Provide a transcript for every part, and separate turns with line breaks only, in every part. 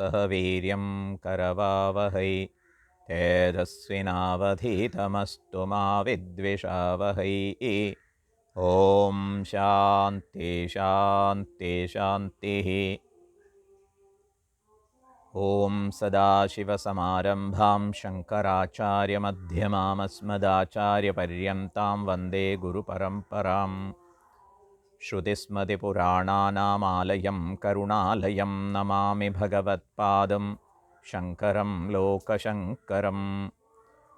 सह वीर्यं करवावहै। तेजस्विनावधीतमस्तु मा विद्विषावहै। ॐ शान्ति शान्ति शान्तिः। ॐ सदाशिवसमारम्भां शङ्कराचार्यमध्यमामस्मदाचार्यपर्यन्तां वन्दे गुरुपरम्पराम् श्रुतिस्मृतिपुराणानामालयं करुणालयं नमामि भगवत्पादं शङ्करं लोकशङ्करं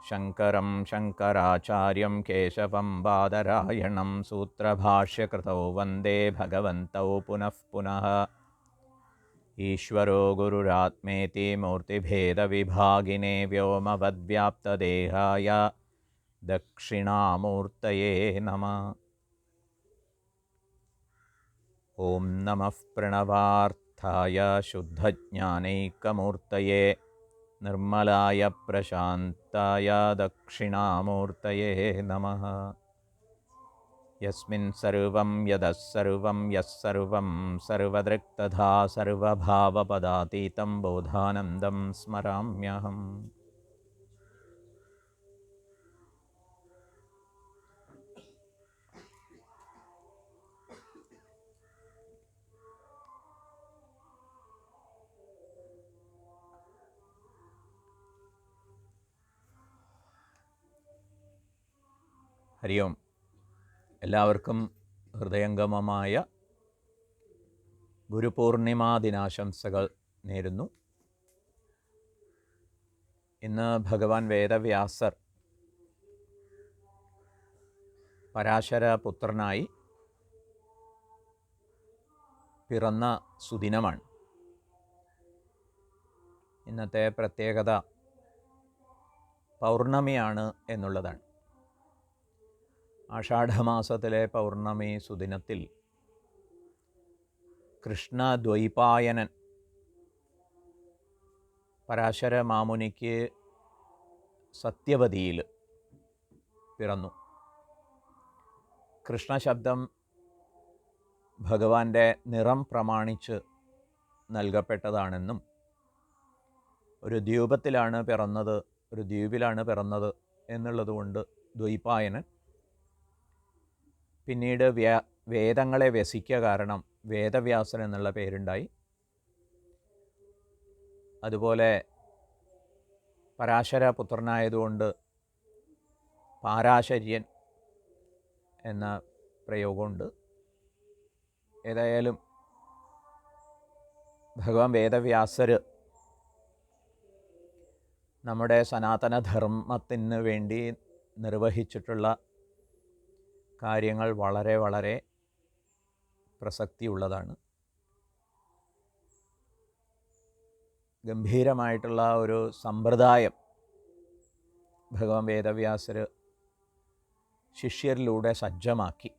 शङ्करं शङ्कराचार्यं केशवं बादरायणं सूत्रभाष्यकृतौ वन्दे भगवन्तौ पुनः पुनः। ईश्वरो गुरुरात्मेति मूर्तिभेदविभागिने व्योमवद्व्याप्तदेहाय दक्षिणामूर्तये नमः ॐ नमः प्रणवार्थाय शुद्धज्ञानैकमूर्तये, निर्मलाय प्रशान्ताय दक्षिणामूर्तये नमः। यस्मिन् सर्वं यदः सर्वं, यः सर्वं सर्वदृक्तथा सर्वभावपदातीतं बोधानन्दं स्मराम्यहम्। ഹരി ഓം. എല്ലാവർക്കും ഹൃദയംഗമമായ ഗുരുപൂർണിമാ ദിനാശംസകൾ നേരുന്നു. ഇന്ന് ഭഗവാൻ വേദവ്യാസർ പരാശര പുത്രനായി പിറന്ന സുദിനമാണ്. ഇന്നത്തെ പ്രത്യേകത പൗർണമിയാണ് എന്നുള്ളതാണ്. ആഷാഢമാസത്തിലെ പൗർണമി സുദിനത്തിൽ കൃഷ്ണദ്വൈപായനൻ പരാശര മാമുനിക്ക് സത്യവതിയിൽ പിറന്നു. കൃഷ്ണശബ്ദം ഭഗവാന്റെ നിറം പ്രമാണിച്ച് നൽകപ്പെട്ടതാണെന്നും ഒരു ദ്വീപത്തിലാണ് പിറന്നത് ഒരു ദ്വീപിലാണ് പിറന്നത് എന്നുള്ളതുകൊണ്ട് ദ്വൈപായനൻ പിന്നീട് വ്യാ വേദങ്ങളെ വ്യസിക്കുക കാരണം വേദവ്യാസൻ എന്നുള്ള പേരുണ്ടായി. അതുപോലെ പരാശര പുത്രനായതുകൊണ്ട് പാരാശര്യൻ എന്ന പ്രയോഗമുണ്ട്. ഏതായാലും ഭഗവാൻ വേദവ്യാസർ നമ്മുടെ സനാതനധർമ്മത്തിന് വേണ്ടി നിർവഹിച്ചിട്ടുള്ള കാര്യങ്ങൾ വളരെ വളരെ പ്രസക്തിയുള്ളതാണ്. ഗംഭീരമായിട്ടുള്ള ഒരു സമ്പ്രദായം ഭഗവാൻ വേദവ്യാസർ ശിഷ്യരിലൂടെ സജ്ജമാക്കി.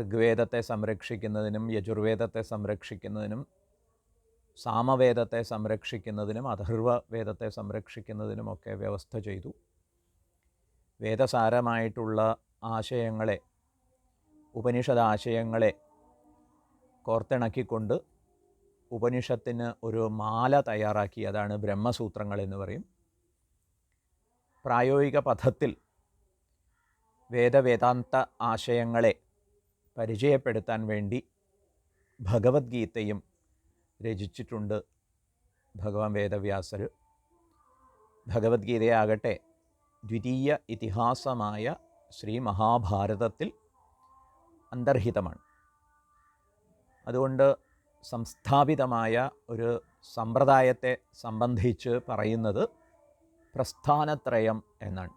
ഋഗ്വേദത്തെ സംരക്ഷിക്കുന്നതിനും യജുർവേദത്തെ സംരക്ഷിക്കുന്നതിനും സാമവേദത്തെ സംരക്ഷിക്കുന്നതിനും അഥർവവേദത്തെ സംരക്ഷിക്കുന്നതിനുമൊക്കെ വ്യവസ്ഥ ചെയ്തു. വേദസാരമായിട്ടുള്ള ആശയങ്ങളെ ഉപനിഷത് ആശയങ്ങളെ കോർത്തിണക്കിക്കൊണ്ട് ഉപനിഷത്തിന് ഒരു മാല തയ്യാറാക്കി. അതാണ് ബ്രഹ്മസൂത്രങ്ങൾ എന്ന് പറയും. പ്രായോഗിക പഥത്തിൽ വേദവേദാന്ത ആശയങ്ങളെ പരിചയപ്പെടുത്താൻ വേണ്ടി ഭഗവത്ഗീതയും രചിച്ചിട്ടുണ്ട് ഭഗവാൻ വേദവ്യാസർ. ഭഗവത്ഗീതയാകട്ടെ ദ്വിതീയ ഇതിഹാസമായ ശ്രീ മഹാഭാരതത്തിൽ അന്തർഹിതമാണ്. അതുകൊണ്ട് സംസ്ഥാപിതമായ ഒരു സമ്പ്രദായത്തെ സംബന്ധിച്ച് പറയുന്നത് പ്രസ്ഥാനത്രയം എന്നാണ്.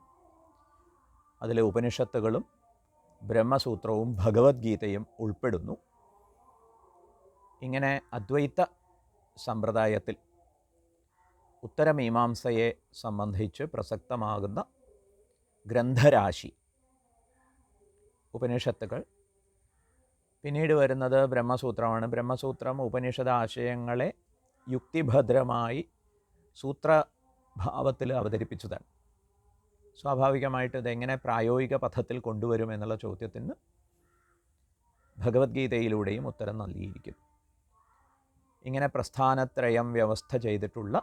അതിലെ ഉപനിഷത്തുകളും ബ്രഹ്മസൂത്രവും ഭഗവത്ഗീതയും ഉൾപ്പെടുന്നു. ഇങ്ങനെ അദ്വൈത സമ്പ്രദായത്തിൽ ഉത്തരമീമാംസയെ സംബന്ധിച്ച് പ്രസക്തമാകുന്ന ഗ്രന്ഥരാശി ഉപനിഷത്തുകൾ. പിന്നീട് വരുന്നത് ബ്രഹ്മസൂത്രമാണ്. ബ്രഹ്മസൂത്രം ഉപനിഷത് ആശയങ്ങളെ യുക്തിഭദ്രമായി സൂത്രഭാവത്തിൽ അവതരിപ്പിച്ചതാണ്. സ്വാഭാവികമായിട്ട് ഇതെങ്ങനെ പ്രായോഗിക പഥത്തിൽ കൊണ്ടുവരും എന്നുള്ള ചോദ്യത്തിന് ഭഗവത്ഗീതയിലൂടെയും ഉത്തരം നൽകിയിരിക്കുന്നു. ഇങ്ങനെ പ്രസ്ഥാനത്രയം വ്യവസ്ഥ ചെയ്തിട്ടുള്ള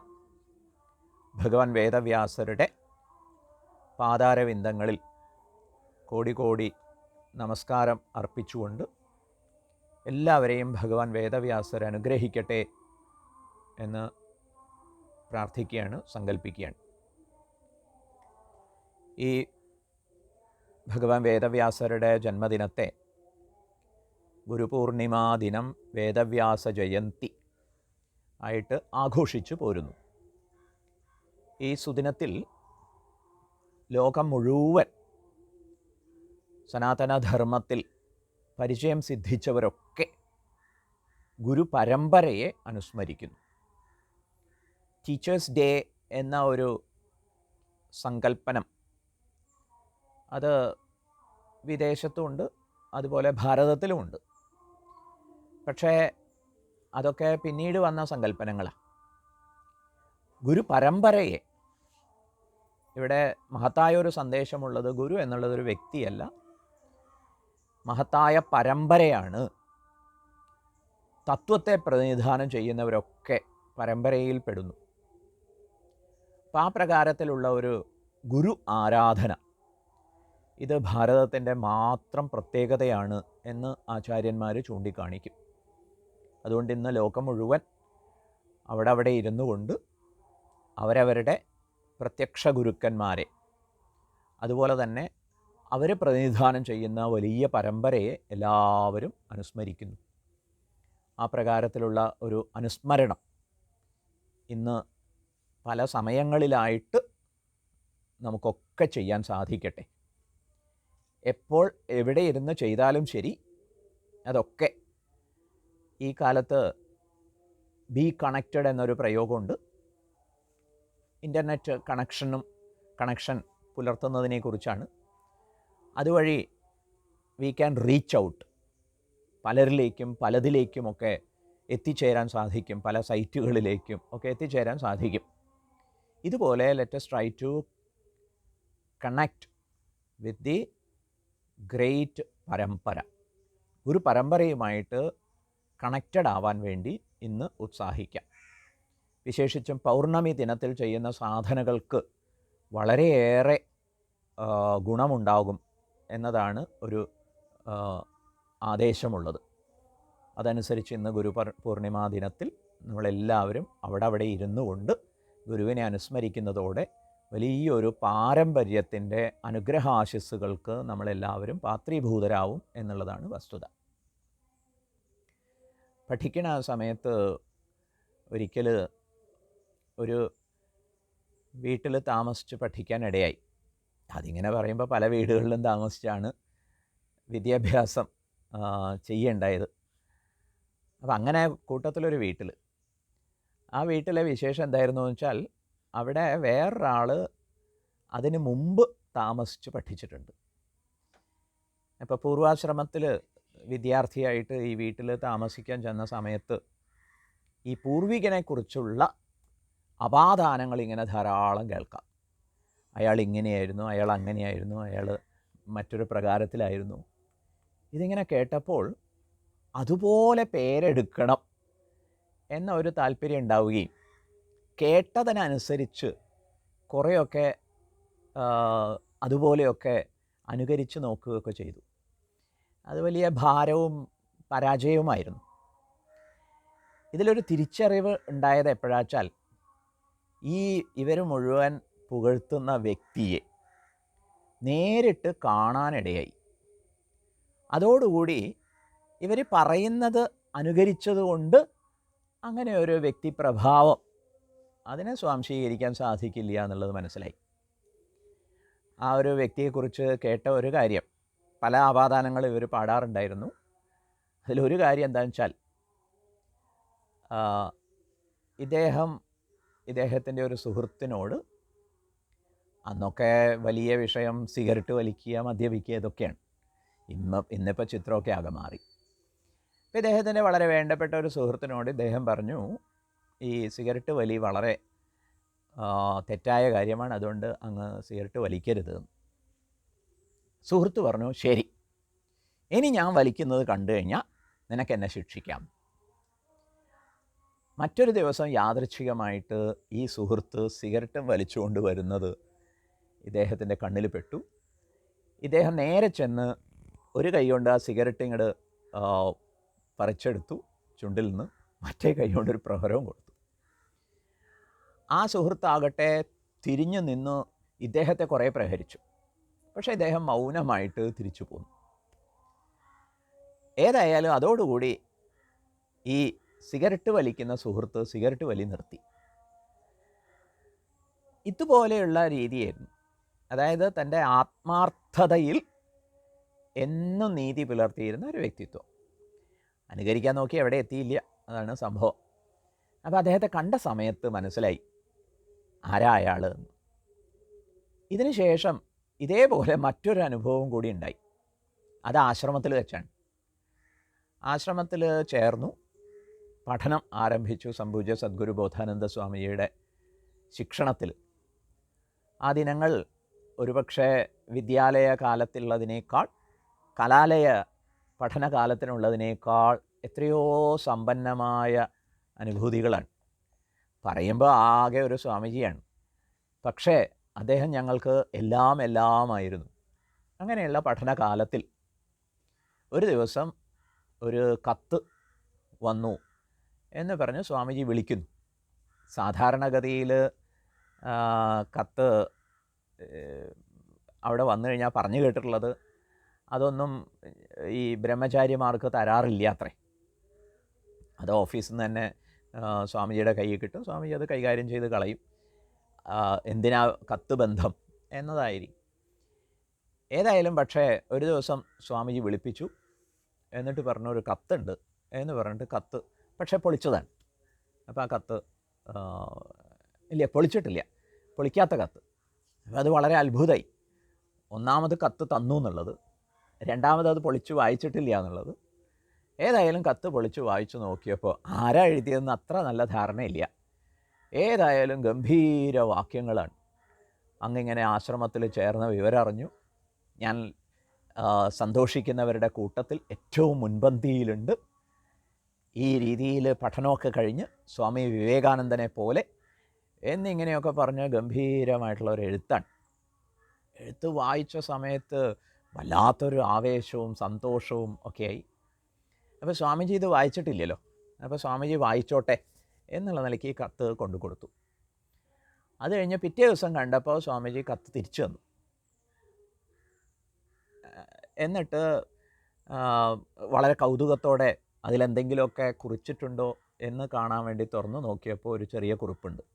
ഭഗവാൻ വേദവ്യാസരുടെ പാതാരവിന്ദങ്ങളിൽ കോടി കോടി നമസ്കാരം അർപ്പിച്ചുകൊണ്ട് എല്ലാവരെയും ഭഗവാൻ വേദവ്യാസർ അനുഗ്രഹിക്കട്ടെ എന്ന് പ്രാർത്ഥിക്കുകയാണ് സങ്കല്പിക്കുകയാണ് ഈ ഭഗവാൻ വേദവ്യാസരുടെ ജന്മദിനത്തെ ഗുരുപൂർണിമാ ദിനം വേദവ്യാസ ജയന്തി ആയിട്ട് ആഘോഷിച്ചു പോരുന്നു. ഈ സുദിനത്തിൽ ലോകം മുഴുവൻ സനാതനധർമ്മത്തിൽ പരിചയം സിദ്ധിച്ചവരൊക്കെ ഗുരു പരമ്പരയെ അനുസ്മരിക്കുന്നു. ടീച്ചേഴ്സ് ഡേ എന്ന ഒരു സങ്കല്പനം അത് വിദേശത്തുമുണ്ട് അതുപോലെ ഭാരതത്തിലുമുണ്ട്. പക്ഷേ അതൊക്കെ പിന്നീട് വന്ന സങ്കല്പനങ്ങളാണ് ഗുരു പരമ്പരയെ ഇവിടെ മഹത്തായ ഒരു സന്ദേശമുള്ളത് ഗുരു എന്നുള്ളതൊരു വ്യക്തിയല്ല മഹത്തായ പരമ്പരയാണ്. തത്വത്തെ പ്രതിനിധാനം ചെയ്യുന്നവരൊക്കെ പരമ്പരയിൽ പെടുന്നു. അപ്പം ആ പ്രകാരത്തിലുള്ള ഒരു ഗുരു ആരാധന ഇത് ഭാരതത്തിന്റെ മാത്രം പ്രത്യേകതയാണ് എന്ന് ആചാര്യന്മാർ ചൂണ്ടിക്കാണിക്കും. അതുകൊണ്ട് ഇന്ന് ലോകം മുഴുവൻ അവിടെ അവിടെ ഇരുന്നു കൊണ്ട് അവരവരുടെ പ്രത്യക്ഷ ഗുരുക്കന്മാരെ അതുപോലെ തന്നെ അവർ പ്രതിനിധാനം ചെയ്യുന്ന വലിയ പരമ്പരയെ എല്ലാവരും അനുസ്മരിക്കുന്നു. ആ പ്രകാരത്തിലുള്ള ഒരു അനുസ്മരണം ഇന്ന് പല സമയങ്ങളിലായിട്ട് നമുക്കൊക്കെ ചെയ്യാൻ സാധിക്കട്ടെ. എപ്പോൾ എവിടെ ഇരുന്ന് ചെയ്താലും ശരി അതൊക്കെ ഈ കാലത്ത് ബി കണക്റ്റഡ് എന്നൊരു പ്രയോഗമുണ്ട്. ഇന്റർനെറ്റ് കണക്ഷനും കണക്ഷൻ പുലർത്തുന്നതിനെക്കുറിച്ചാണ്. അതുവഴി വി ക്യാൻ റീച്ച് ഔട്ട് പലരിലേക്കും പലതിലേക്കുമൊക്കെ എത്തിച്ചേരാൻ സാധിക്കും. പല സൈറ്റുകളിലേക്കും ഒക്കെ എത്തിച്ചേരാൻ സാധിക്കും. ഇതുപോലെ let's try to connect with the great Parampara. ഒരു പരമ്പരയുമായിട്ട് കണക്റ്റഡ് ആവാൻ വേണ്ടി ഇന്ന് ഉത്സാഹിക്കാം. വിശേഷിച്ചും പൗർണമി ദിനത്തിൽ ചെയ്യുന്ന സാധനകൾക്ക് വളരെയേറെ ഗുണമുണ്ടാകും. എന്നതാണ് ഒരു ആദേശമുള്ളത്. അതനുസരിച്ച് ഇന്ന് ഗുരു പൂർണിമാ ദിനത്തിൽ നമ്മളെല്ലാവരും അവിടെ അവിടെ ഇരുന്നു കൊണ്ട് ഗുരുവിനെ അനുസ്മരിക്കുന്നതോടെ വലിയൊരു പാരമ്പര്യത്തിന്റെ അനുഗ്രഹാശിസ്സുകൾക്ക് നമ്മളെല്ലാവരും പാത്രീഭൂതരാവും എന്നുള്ളതാണ് വസ്തുത. പഠിക്കണ സമയത്ത് ഒരിക്കൽ ഒരു വീട്ടിൽ താമസിച്ച് പഠിക്കാനിടയായി അതിങ്ങനെ പറയുമ്പോൾ പല വീടുകളിലും താമസിച്ചാണ് വിദ്യാഭ്യാസം ചെയ്യേണ്ടായത്. അപ്പം അങ്ങനെ കൂട്ടത്തിലൊരു വീട്ടിൽ ആ വീട്ടിലെ വിശേഷം എന്തായിരുന്നു വെച്ചാൽ അവിടെ വേറൊരാൾ അതിന് മുമ്പ് താമസിച്ച് പഠിച്ചിട്ടുണ്ട്. അപ്പോൾ പൂർവാശ്രമത്തിൽ വിദ്യാർത്ഥിയായിട്ട് ഈ വീട്ടിൽ താമസിക്കാൻ ചെന്ന സമയത്ത് ഈ പൂർവികനെക്കുറിച്ചുള്ള അപാദാനങ്ങൾ ഇങ്ങനെ ധാരാളം കേൾക്കാം. അയാൾ ഇങ്ങനെയായിരുന്നു അയാൾ അങ്ങനെയായിരുന്നു അയാൾ മറ്റൊരു പ്രകാരത്തിലായിരുന്നു. ഇതിങ്ങനെ കേട്ടപ്പോൾ അതുപോലെ പേരെടുക്കണം എന്ന ഒരു താല്പര്യം ഉണ്ടാവുകയും കേട്ടതിനനുസരിച്ച് കുറേയൊക്കെ അതുപോലെയൊക്കെ അനുകരിച്ച് നോക്കുകയൊക്കെ ചെയ്തു. അത് വലിയ ഭാരവും പരാജയവുമായിരുന്നു. ഇതിലൊരു തിരിച്ചറിവ് ഉണ്ടായത് എപ്പോഴാച്ചാൽ ഈ ഇവർ മുഴുവൻ പുകഴ്ത്തുന്ന വ്യക്തിയെ നേരിട്ട് കാണാനിടയായി. അതോടുകൂടി ഇവർ പറയുന്നത് അനുകരിച്ചതുകൊണ്ട് അങ്ങനെ ഒരു വ്യക്തി പ്രഭാവം അതിനെ സ്വാംശീകരിക്കാൻ സാധിക്കില്ല എന്നുള്ളത് മനസ്സിലായി. ആ ഒരു വ്യക്തിയെക്കുറിച്ച് കേട്ട ഒരു കാര്യം പല ആപാദാനങ്ങൾ ഇവർ പാടാറുണ്ടായിരുന്നു. അതിലൊരു കാര്യം എന്താണെന്ന് വെച്ചാൽ ഇദ്ദേഹം ഇദ്ദേഹത്തിന്റെ ഒരു സുഹൃത്തിനോട് അന്നൊക്കെ വലിയ വിഷയം സിഗരറ്റ് വലിക്കുക മദ്യപിക്കുക ഇതൊക്കെയാണ്. ഇന്ന് ഇന്നിപ്പോൾ ചിത്രമൊക്കെ ആകെ മാറി. അപ്പോൾ ഇദ്ദേഹത്തിന്റെ വളരെ വേണ്ടപ്പെട്ട ഒരു സുഹൃത്തിനോട് ഇദ്ദേഹം പറഞ്ഞു ഈ സിഗരറ്റ് വലി വളരെ തെറ്റായ കാര്യമാണ്. അതുകൊണ്ട് അങ്ങ് സിഗരറ്റ് വലിക്കരുത് സുഹൃത്ത് പറഞ്ഞു ശരി. ഇനി ഞാൻ വലിക്കുന്നത് കണ്ടു കഴിഞ്ഞാൽ നിനക്ക് എന്നെ ശിക്ഷിക്കാം. മറ്റൊരു ദിവസം യാദൃച്ഛികമായിട്ട് ഈ സുഹൃത്ത് സിഗരറ്റും വലിച്ചുകൊണ്ട് വരുന്നത് ഇദ്ദേഹത്തിന്റെ കണ്ണിൽ പെട്ടു. ഇദ്ദേഹം നേരെ ചെന്ന് ഒരു കൈ കൊണ്ട് ആ സിഗരറ്റ് ഇങ്ങോട്ട് പറിച്ചെടുത്തു. ചുണ്ടിൽ നിന്ന് മറ്റേ കൈ കൊണ്ട് ഒരു പ്രഹരവും കൊടുത്തു. ആ സുഹൃത്താകട്ടെ തിരിഞ്ഞു നിന്ന് ഇദ്ദേഹത്തെ കുറേ പ്രഹരിച്ചു. പക്ഷേ ഇദ്ദേഹം മൗനമായിട്ട് തിരിച്ചു പോന്നു. ഏതായാലും അതോടുകൂടി ഈ സിഗരറ്റ് വലിക്കുന്ന സുഹൃത്ത് സിഗരറ്റ് വലി നിർത്തി. ഇതുപോലെയുള്ള രീതിയായിരുന്നു അതായത് തന്റെ ആത്മാർത്ഥതയിൽ എന്നും നീതി പുലർത്തിയിരുന്ന ഒരു വ്യക്തിത്വം. അനുകരിക്കാൻ നോക്കി എവിടെ എത്തിയില്ല. അതാണ് സംഭവം. അപ്പോൾ അദ്ദേഹത്തെ കണ്ട സമയത്ത് മനസ്സിലായി ആരാ അയാൾ എന്ന്. ഇതിന് ശേഷം ഇതേപോലെ മറ്റൊരു അനുഭവം കൂടി ഉണ്ടായി. അത് ആശ്രമത്തിൽ വെച്ചാണ്. ആശ്രമത്തിൽ ചേർന്നു. പഠനം ആരംഭിച്ചു സംഭൂജ്യ സദ്ഗുരു ബോധാനന്ദ സ്വാമിയുടെ ശിക്ഷണത്തിൽ. ആ ദിനങ്ങൾ ഒരുപക്ഷെ വിദ്യാലയ കാലത്തുള്ളതിനേക്കാൾ കലാലയ പഠനകാലത്തിനുള്ളതിനേക്കാൾ എത്രയോ സമ്പന്നമായ അനുഭൂതികളാണ്. പറയുമ്പോൾ ആകെ ഒരു സ്വാമിജിയാണ്. പക്ഷേ അദ്ദേഹം ഞങ്ങൾക്ക് എല്ലാം എല്ലാമായിരുന്നു. അങ്ങനെയുള്ള പഠനകാലത്തിൽ ഒരു ദിവസം ഒരു കത്ത് വന്നു എന്ന് പറഞ്ഞ് സ്വാമിജി വിളിക്കുന്നു. സാധാരണഗതിയിൽ കത്ത് അവിടെ വന്നു കഴിഞ്ഞാൽ പറഞ്ഞു കേട്ടിട്ടുള്ളത് അതൊന്നും ഈ ബ്രഹ്മചാരിമാർക്ക് തരാറില്ല അത്രേ. അത് ഓഫീസിൽ നിന്ന് തന്നെ സ്വാമിജിയുടെ കയ്യിൽ കിട്ടും. സ്വാമിജി അത് കൈകാര്യം ചെയ്ത് കളയും. എന്തിനാ കത്ത് ബന്ധം എന്നതായിരിക്കും. ഏതായാലും പക്ഷേ ഒരു ദിവസം സ്വാമിജി വിളിപ്പിച്ചു. എന്നിട്ട് പറഞ്ഞു ഒരു കത്തുണ്ട് എന്ന് പറഞ്ഞിട്ട് കത്ത് പക്ഷേ പൊളിച്ചതാണ്. അപ്പോൾ ആ കത്ത് ഇല്ല പൊളിച്ചിട്ടില്ല. പൊളിക്കാത്ത കത്ത്. അത് വളരെ അത്ഭുതമായി ഒന്നാമത് കത്ത് തന്നു എന്നുള്ളത് രണ്ടാമത് അത് പൊളിച്ച് വായിച്ചിട്ടില്ല എന്നുള്ളത്. ഏതായാലും കത്ത് പൊളിച്ച് വായിച്ചു നോക്കിയപ്പോൾ ആരാ എഴുതിയതെന്ന് അത്ര നല്ല ധാരണയില്ല. ഏതായാലും ഗംഭീര വാക്യങ്ങളാണ്. അങ്ങിങ്ങനെ ആശ്രമത്തിൽ ചേർന്ന വിവരം അറിഞ്ഞു ഞാൻ സന്തോഷിക്കുന്നവരുടെ കൂട്ടത്തിൽ ഏറ്റവും മുൻപന്തിയിലുണ്ട്. ഈ രീതിയിൽ പഠനമൊക്കെ കഴിഞ്ഞ് സ്വാമി വിവേകാനന്ദനെ പോലെ എന്നിങ്ങനെയൊക്കെ പറഞ്ഞ് ഗംഭീരമായിട്ടുള്ള ഒരു എഴുത്താണ്. എഴുത്ത് വായിച്ച സമയത്ത് വല്ലാത്തൊരു ആവേശവും സന്തോഷവും ഒക്കെയായി. അപ്പോൾ സ്വാമിജി ഇത് വായിച്ചിട്ടില്ലല്ലോ. അപ്പോൾ സ്വാമിജി വായിച്ചോട്ടെ എന്നുള്ള നിലയ്ക്ക് ഈ കത്ത് കൊണ്ടു കൊടുത്തു. അത് കഴിഞ്ഞ് പിറ്റേ ദിവസം കണ്ടപ്പോൾ സ്വാമിജി കത്ത് തിരിച്ചു തന്നു. എന്നിട്ട് വളരെ കൗതുകത്തോടെ അതിലെന്തെങ്കിലുമൊക്കെ കുറിച്ചിട്ടുണ്ടോ എന്ന് കാണാൻ വേണ്ടി തുറന്നു നോക്കിയപ്പോൾ ഒരു ചെറിയ കുറിപ്പുണ്ട്.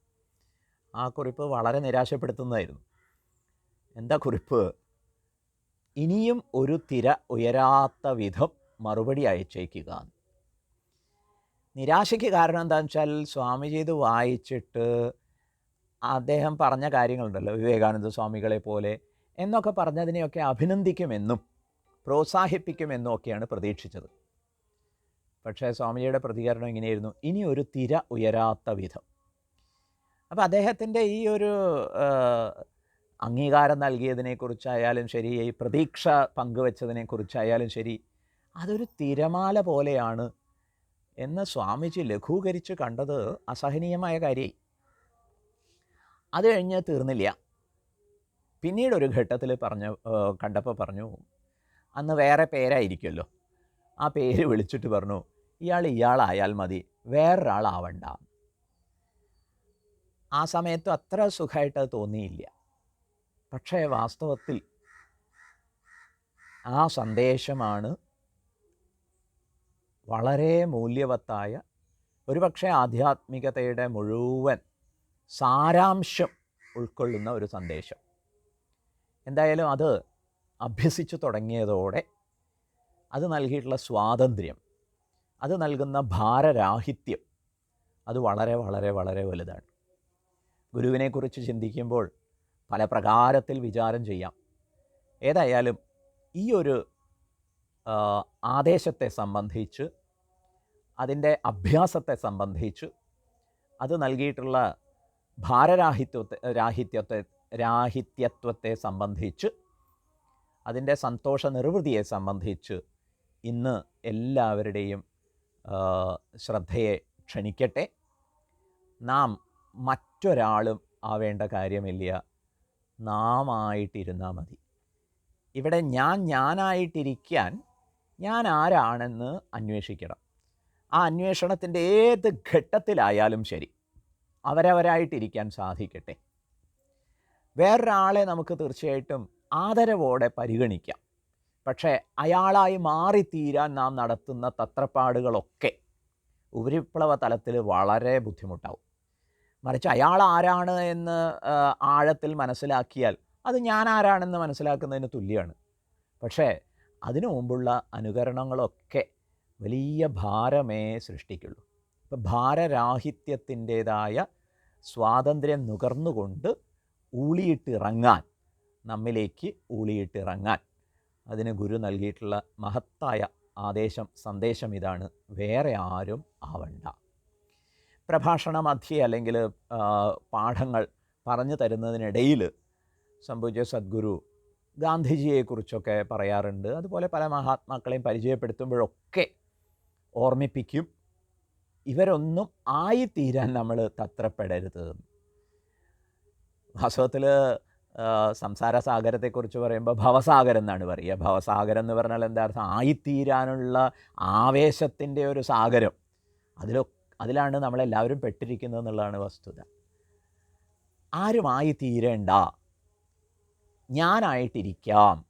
ആ കുറിപ്പ് വളരെ നിരാശപ്പെടുത്തുന്നതായിരുന്നു. എന്താ കുറിപ്പ്? ഇനിയും ഒരു തിര ഉയരാത്ത വിധം മറുപടി അയച്ചേക്കുക. നിരാശയ്ക്ക് കാരണം എന്താണെന്ന് വെച്ചാൽ സ്വാമിജി ഇത് വായിച്ചിട്ട് അദ്ദേഹം പറഞ്ഞ കാര്യങ്ങളുണ്ടല്ലോ വിവേകാനന്ദ സ്വാമികളെ പോലെ എന്നൊക്കെ പറഞ്ഞതിനെയൊക്കെ അഭിനന്ദിക്കുമെന്നും പ്രോത്സാഹിപ്പിക്കുമെന്നും ഒക്കെയാണ് പ്രതീക്ഷിച്ചത്. പക്ഷേ സ്വാമിജിയുടെ പ്രതികരണം ഇങ്ങനെയായിരുന്നു ഇനി ഒരു തിര ഉയരാത്ത വിധം. അപ്പോൾ അദ്ദേഹത്തിന്റെ ഈ ഒരു അംഗീകാരം നൽകിയതിനെക്കുറിച്ചായാലും ശരി ഈ പ്രതീക്ഷ പങ്കുവച്ചതിനെക്കുറിച്ചായാലും ശരി അതൊരു തിരമാല പോലെയാണ് എന്ന് സ്വാമിജി ലഘൂകരിച്ച് കണ്ടത് അസഹനീയമായ കാര്യമായി. അത് കഴിഞ്ഞ് തീർന്നില്ല. പിന്നീട് ഒരു ഘട്ടത്തിൽ പറഞ്ഞു കണ്ടപ്പോൾ പറഞ്ഞു അന്ന് വേറെ പേരായിരിക്കുമല്ലോ. ആ പേര് വിളിച്ചിട്ട് പറഞ്ഞു ഇയാൾ ഇയാളായാൽ മതി വേറൊരാളാവണ്ട. ആ സമയത്ത് അത്ര സുഖമായിട്ട് അത് തോന്നിയില്ല. പക്ഷേ വാസ്തവത്തിൽ ആ സന്ദേശമാണ് വളരെ മൂല്യവത്തായ ഒരുപക്ഷെ ആധ്യാത്മികതയുടെ മുഴുവൻ സാരാംശം ഉൾക്കൊള്ളുന്ന ഒരു സന്ദേശം. എന്തായാലും അത് അഭ്യസിച്ചു തുടങ്ങിയതോടെ അത് നൽകിയിട്ടുള്ള സ്വാതന്ത്ര്യം അത് നൽകുന്ന ഭാരരാഹിത്യം അത് വളരെ വളരെ വളരെ വലുതാണ്. ഗുരുവിനെക്കുറിച്ച് ചിന്തിക്കുമ്പോൾ പല പ്രകാരത്തിൽ വിചാരം ചെയ്യാം. ഏതായാലും ഈ ഒരു ആദേശത്തെ സംബന്ധിച്ച് അതിന്റെ അഭ്യാസത്തെ സംബന്ധിച്ച് അത് നൽകിയിട്ടുള്ള ഭാരരാഹിത്വത്തെ രാഹിത്യത്തെ രാഹിത്യത്വത്തെ സംബന്ധിച്ച് അതിന്റെ സന്തോഷ നിർവൃതിയെ സംബന്ധിച്ച് ഇന്ന് എല്ലാവരുടെയും ശ്രദ്ധയെ ക്ഷണിക്കട്ടെ. നാം മറ്റൊരാളും ആവേണ്ട കാര്യമില്ല. നാം ആയിട്ടിരുന്നാൽ മതി. ഇവിടെ ഞാൻ ഞാനായിട്ടിരിക്കാൻ ഞാൻ ആരാണെന്ന് അന്വേഷിക്കണം. ആ അന്വേഷണത്തിന്റെ ഏത് ഘട്ടത്തിലായാലും ശരി അവരവരായിട്ടിരിക്കാൻ സാധിക്കട്ടെ. വേറൊരാളെ നമുക്ക് തീർച്ചയായിട്ടും ആദരവോടെ പരിഗണിക്കാം. പക്ഷേ അയാളായി മാറിത്തീരാൻ നാം നടത്തുന്ന തത്രപ്പാടുകളൊക്കെ ഉപരിപ്ലവ തലത്തിൽ വളരെ ബുദ്ധിമുട്ടാവും. മറിച്ച് അയാൾ ആരാണ് എന്ന് ആഴത്തിൽ മനസ്സിലാക്കിയാൽ അത് ഞാൻ ആരാണെന്ന് മനസ്സിലാക്കുന്നതിന് തുല്യമാണ് പക്ഷേ അതിനു മുമ്പുള്ള അനുകരണങ്ങളൊക്കെ വലിയ ഭാരമേ സൃഷ്ടിക്കുള്ളൂ. ഇപ്പം ഭാരരാഹിത്യത്തിന്റേതായ സ്വാതന്ത്ര്യം നുകർന്നുകൊണ്ട് ഊളിയിട്ടിറങ്ങാൻ നമ്മിലേക്ക് ഊളിയിട്ടിറങ്ങാൻ അതിന് ഗുരു നൽകിയിട്ടുള്ള മഹത്തായ ആദേശം സന്ദേശം ഇതാണ്. വേറെ ആരും ആവണ്ട. പ്രഭാഷണ മധ്യേ അല്ലെങ്കിൽ പാഠങ്ങൾ പറഞ്ഞു തരുന്നതിനിടയിൽ സംഭവിച്ച സദ്ഗുരു ഗാന്ധിജിയെക്കുറിച്ചൊക്കെ പറയാറുണ്ട്. അതുപോലെ പല മഹാത്മാക്കളെയും പരിചയപ്പെടുത്തുമ്പോഴൊക്കെ ഓർമ്മിപ്പിക്കും ഇവരൊന്നും ആയിത്തീരാൻ നമ്മൾ തത്രപ്പെടരുത്. വാസ്തവത്തിൽ സംസാര സാഗരത്തെക്കുറിച്ച് പറയുമ്പോൾ ഭവസാഗരം എന്നാണ് പറയുക. ഭവസാഗരം എന്ന് പറഞ്ഞാൽ എന്താ? അർത്ഥം ആയിത്തീരാനുള്ള ആവേശത്തിന്റെ ഒരു സാഗരം. അതിലൊ അതിലാണ് നമ്മളെല്ലാവരും പെട്ടിരിക്കുന്നത് എന്നുള്ളതാണ് വസ്തുത. ആരുമായി തീരേണ്ട? ഞാനായിട്ടിരിക്കാം.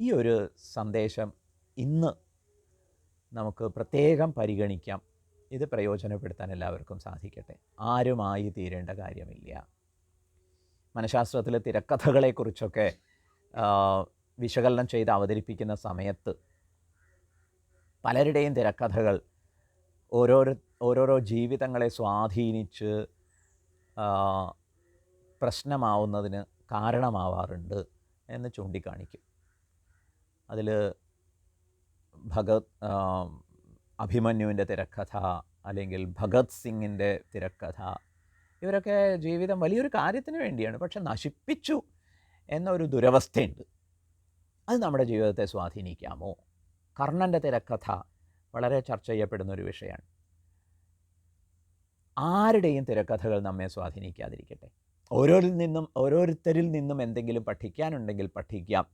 ഈ ഒരു സന്ദേശം ഇന്ന് നമുക്ക് പ്രത്യേകം പരിഗണിക്കാം. ഇത് പ്രയോജനപ്പെടുത്താൻ എല്ലാവർക്കും സാധിക്കട്ടെ. ആരുമായി തീരേണ്ട കാര്യമില്ല. മനഃശാസ്ത്രത്തിലെ തിരക്കഥകളെക്കുറിച്ചൊക്കെ വിശകലനം ചെയ്ത് അവതരിപ്പിക്കുന്ന സമയത്ത് പലരുടെയും തിരക്കഥകൾ ഓരോരോ ഓരോരോ ജീവിതങ്ങളെ സ്വാധീനിച്ച് പ്രശ്നമാവുന്നതിന് കാരണമാവാറുണ്ട് എന്ന് ചൂണ്ടിക്കാണിക്കും. അതിൽ ഭഗത് അഭിമന്യുവിന്റെ തിരക്കഥ അല്ലെങ്കിൽ ഭഗത് സിംഗിന്റെ തിരക്കഥ ഇവരൊക്കെ ജീവിതം വലിയൊരു കാര്യത്തിന് വേണ്ടിയാണ് പക്ഷെ നശിപ്പിച്ചു എന്നൊരു ദുരവസ്ഥയുണ്ട്. അത് നമ്മുടെ ജീവിതത്തെ സ്വാധീനിക്കാമോ? കർണന്റെ തിരക്കഥ വളരെ ചർച്ച ചെയ്യപ്പെടുന്ന ഒരു വിഷയമാണ്. ആരുടെയും തിരക്കഥകൾ നമ്മെ സ്വാധീനിക്കാതിരിക്കട്ടെ. ഓരോരിൽ നിന്നും ഓരോരുത്തരിൽ നിന്നും എന്തെങ്കിലും പഠിക്കാനുണ്ടെങ്കിൽ പഠിക്കാം.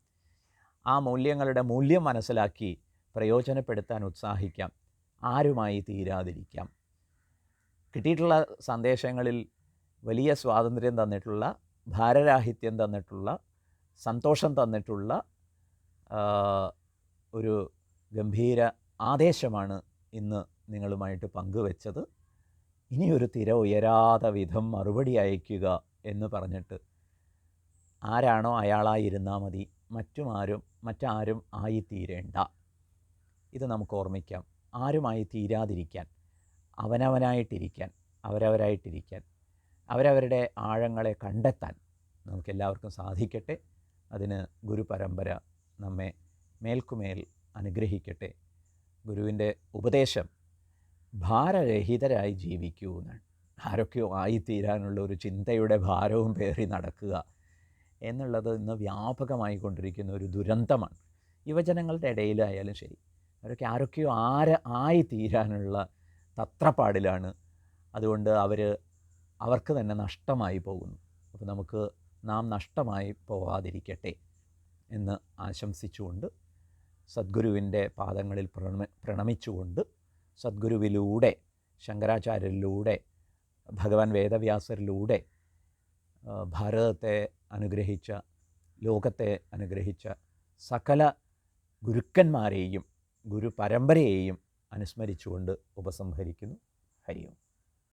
ആ മൂല്യങ്ങളുടെ മൂല്യം മനസ്സിലാക്കി പ്രയോജനപ്പെടുത്താൻ ഉത്സാഹിക്കാം. ആരുമായി തീരാതിരിക്കാം. കിട്ടിയിട്ടുള്ള സന്ദേശങ്ങളിൽ വലിയ സ്വാതന്ത്ര്യം തന്നിട്ടുള്ള ഭാരരാഹിത്യം തന്നിട്ടുള്ള സന്തോഷം തന്നിട്ടുള്ള ഒരു ഗംഭീര ആദേശമാണ് ഇന്ന് നിങ്ങളുമായിട്ട് പങ്കുവെച്ചത്. ഇനിയൊരു തിര ഉയരാതെ വിധം മറുപടി അയയ്ക്കുക എന്ന് പറഞ്ഞിട്ട് ആരാണോ അയാളായിരുന്നാൽ മതി. മറ്റും ആരും മറ്റാരും ആയിത്തീരേണ്ട. ഇത് നമുക്ക് ഓർമ്മിക്കാം. ആരുമായി തീരാതിരിക്കാൻ അവനവനായിട്ടിരിക്കാൻ അവരവരായിട്ടിരിക്കാൻ അവരവരുടെ ആഴങ്ങളെ കണ്ടെത്താൻ നമുക്കെല്ലാവർക്കും സാധിക്കട്ടെ. അതിന് ഗുരുപരമ്പര നമ്മെ മേൽക്കുമേൽ അനുഗ്രഹിക്കട്ടെ. ഗുരുവിന്റെ ഉപദേശം ഭാരരഹിതരായി ജീവിക്കൂ എന്നാണ്. ആരൊക്കെയോ ആയിത്തീരാനുള്ള ഒരു ചിന്തയുടെ ഭാരവും പേറി നടക്കുക എന്നുള്ളത് ഇന്ന് വ്യാപകമായി കൊണ്ടിരിക്കുന്ന ഒരു ദുരന്തമാണ്. യുവജനങ്ങളുടെ ഇടയിലായാലും ശരി. അവരൊക്കെ ആരൊക്കെയോ ആര ആയിത്തീരാനുള്ള തത്രപ്പാടിലാണ്. അതുകൊണ്ട് അവർ അവർക്ക് തന്നെ നഷ്ടമായി പോകുന്നു. അപ്പോൾ നമുക്ക് നാം നഷ്ടമായി പോവാതിരിക്കട്ടെ എന്ന് ആശംസിച്ചുകൊണ്ട് സദ്ഗുരുവിന്റെ പാദങ്ങളിൽ പ്രണമ പ്രണമിച്ചുകൊണ്ട് സദ്ഗുരുവിലൂടെ ശങ്കരാചാര്യരിലൂടെ ഭഗവാൻ വേദവ്യാസരിലൂടെ ഭാരതത്തെ അനുഗ്രഹിച്ച ലോകത്തെ അനുഗ്രഹിച്ച സകല ഗുരുക്കന്മാരെയും ഗുരു പരമ്പരയെയും അനുസ്മരിച്ചുകൊണ്ട് ഉപസംഹരിക്കുന്നു. ഹരി ഓം.